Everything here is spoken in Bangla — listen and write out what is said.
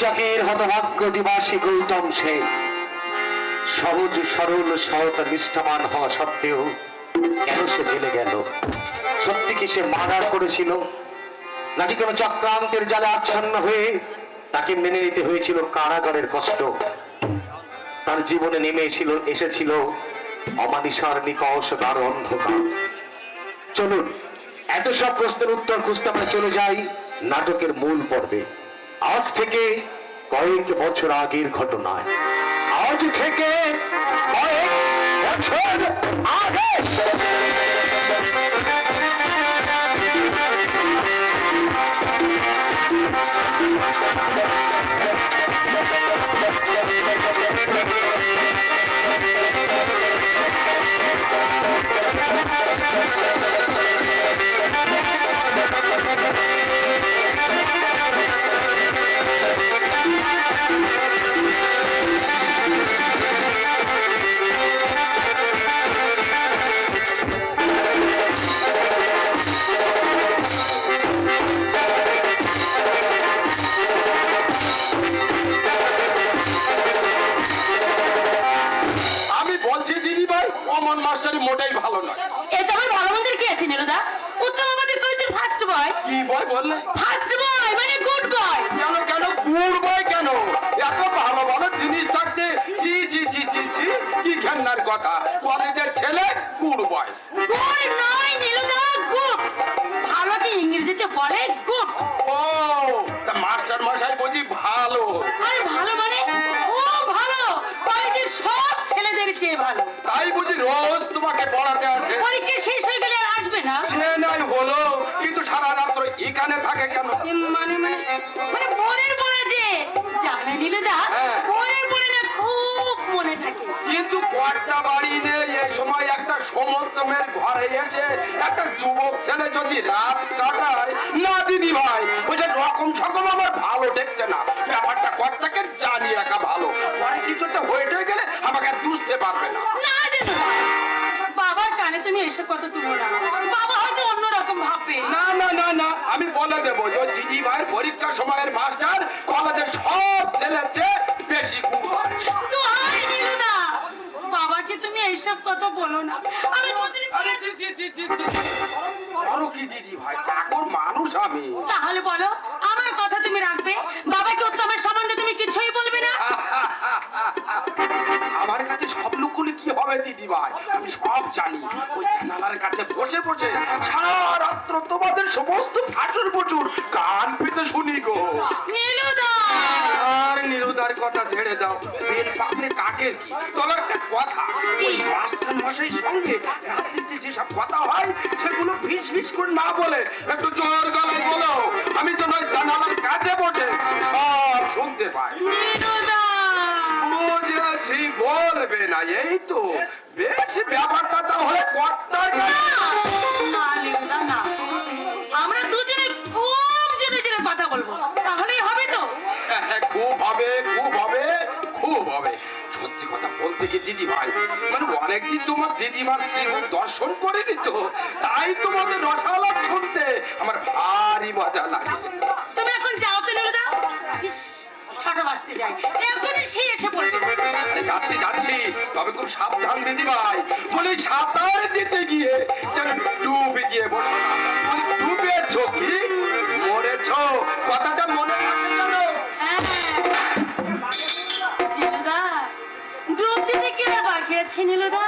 কীটকের হতভাগ্য দিবাসী গৌতম সেন। সহজ, সরল সহত নিষ্ঠাবান হওয়া সত্ত্বেও কেন সে জেলে গেল? সত্যি কি সে মার্ডার করেছিল? নাকি কোনো চক্রান্তের জালে আচ্ছন্ন হয়ে তাকে মেনে নিতে হয়েছিল কারাগারের কষ্ট? তার জীবনে নেমে এসেছিল এসেছিল অমানিসার নিকষ গাঢ় অন্ধকার। চলুন, এত সব প্রশ্নের উত্তর খুঁজতে আমরা চলে যাই নাটকের মূল পর্বে। আজ থেকে কয়েক বছর আগের ঘটনায়। আজ থেকে কয়েক বছর আগে। ফার্স্ট বয় বললে? ফার্স্ট বয় মানে গুড বয় কেন কেন? গুড় বই কেন? এত ভালো ভালো জিনিস থাকতে জি জি জি জি জি কি ঘেন্নার কথা? কলেজের ছেলে গুড় বয় গুড নয় নীলদা গুড ভালো কি ইংরেজিতে বলে গুড ও তা মাস্টার মশাই বুঝি ভালো। আরে ভালো মানে খুব ভালো। কলেজের সব ছেলেদের চেয়ে ভালো। তাই বুঝি রোজ তোমাকে পড়াতে আসে। পরীক্ষা শেষ হয়ে গেলে আর আসবে না? সে নাই হলো। মানে মানে মানে মনের পড়ে যে জানে নীলদা হ্যাঁ। মনের পড়ে না খুব মনে থাকে। কিন্তু কর্তা বাড়ি নেই এই সময় একটা সমর্থমের ঘরে এসে একটা যুবক ছেলে যদি রাত কাটায় না দিদি ভাই ওই যে রকম সকম আমার ভালো দেখছে না। ব্যাপারটা কর্তাকে জানিয়ে রাখা ভালো। পরে কিছুটা হয়ে টয়ে গেলে আমাকে আর দুষতে পারবে না। না বাবার কানে তুমি এসে কথা তুলো না। বাবা হয়তো অন্যরকম ভাববে না না না না আমি বলে দেবো যে দিদি ভাই পরীক্ষা সময়ের মাস্টার কলেজের সব ছেলের চেয়ে বেশি বাবাকে তুমি এইসব কথা বলো না। আরে কি দিদি ভাই চাকর মানুষ আমি। তাহলে বলো লুকুলি কি হবে দিদি ভাই আমি সব জানি। ওই জানালার কাছে বসে বসে সারা রাত্র তোমাদের সমস্ত ফাটুর প্রচুর কান পেতে শুনি গো। আর নিরুদার কথা ছেড়ে দাও। বেল কাকের কি? তবে একটা কথা ওই মাস্টার মশাই সঙ্গে রাত্রিতে যেসব কথা হয় সেগুলো ফিস ফিস করে না বলে একটু জোর গলায় বলো। আমি যেন জানালার কাছে বসে সব শুনতে পাই নীলুদা বুঝেছি বলবে না এই তো। বেশ ব্যাপারটা তাহলে কর্তার না, কাছে। না। নীলুদা না আমরা দুজনে খুব জোরে জোরে কথা বলব। তাহলেই হবে তো। হ্যাঁ, হ্যাঁ, খুব হবে খুব হবে খুব হবে। সত্যি কথা বলতে কি দিদি ভাই মানে অনেকদিন তোমার দিদিমার শ্রীমুখ দর্শন করিনি তো। তাই তোমাদের রসালাপ শুনতে আমার ভারী মজা লাগে। তুমি এখন যাও তো ছটা বাজতে যায় যাচ্ছি যাচ্ছি। তবে খুব সাবধান দিদি ভাই। বলি, সাঁতার যেতে গিয়ে যেন ডুবে গিয়ে বসো ডুবেছ কি? মরেছ? কথাটা মনে রাখতে জানো হ্যাঁ নীলুদা ডুব দিতে কে নীলুদা?